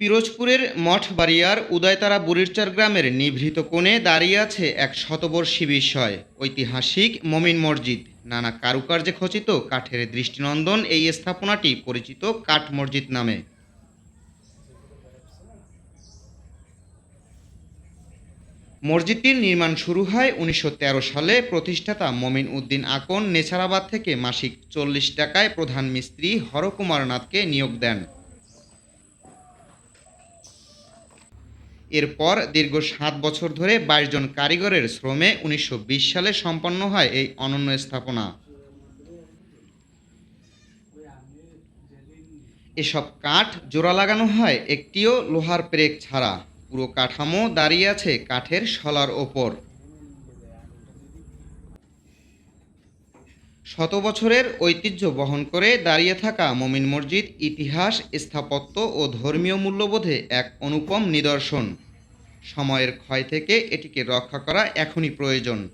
পিরোজপুরের মঠবাড়িয়ার উদয়তারা বুড়িরচর গ্রামের নিভৃত কোণে দাঁড়িয়ে আছে এক শতবর্ষী বিষয় ঐতিহাসিক মমিন মসজিদ। নানা কারুকার্যে খচিত কাঠের দৃষ্টিনন্দন এই স্থাপনাটি পরিচিত কাঠ মসজিদ নামে। মসজিদটির নির্মাণ শুরু হয় উনিশশো তেরো সালে। প্রতিষ্ঠাতা মমিন উদ্দিন আকন নেছারাবাদ থেকে মাসিক চল্লিশ টাকায় প্রধান মিস্ত্রি হরকুমার নাথকে নিয়োগ দেন। এরপর দীর্ঘ সাত বছর ধরে বাইশ জন কারিগরের শ্রমে উনিশশো বিশ সালে সম্পন্ন হয় এই অনন্য স্থাপনা। এসব কাঠ জোড়া লাগানো হয়, একটিও লোহার প্রেক ছাড়া। পুরো কাঠামো দাঁড়িয়ে আছে কাঠের শলার ওপর। শত বছরের ঐতিহ্য বহন করে দাঁড়িয়ে থাকা মমিন মসজিদ, ইতিহাস, স্থাপত্য ও ধর্মীয় মূল্যবোধে এক অনুপম নিদর্শন। সময়ের ক্ষয় থেকে এটিকে রক্ষা করা এখনই প্রয়োজন।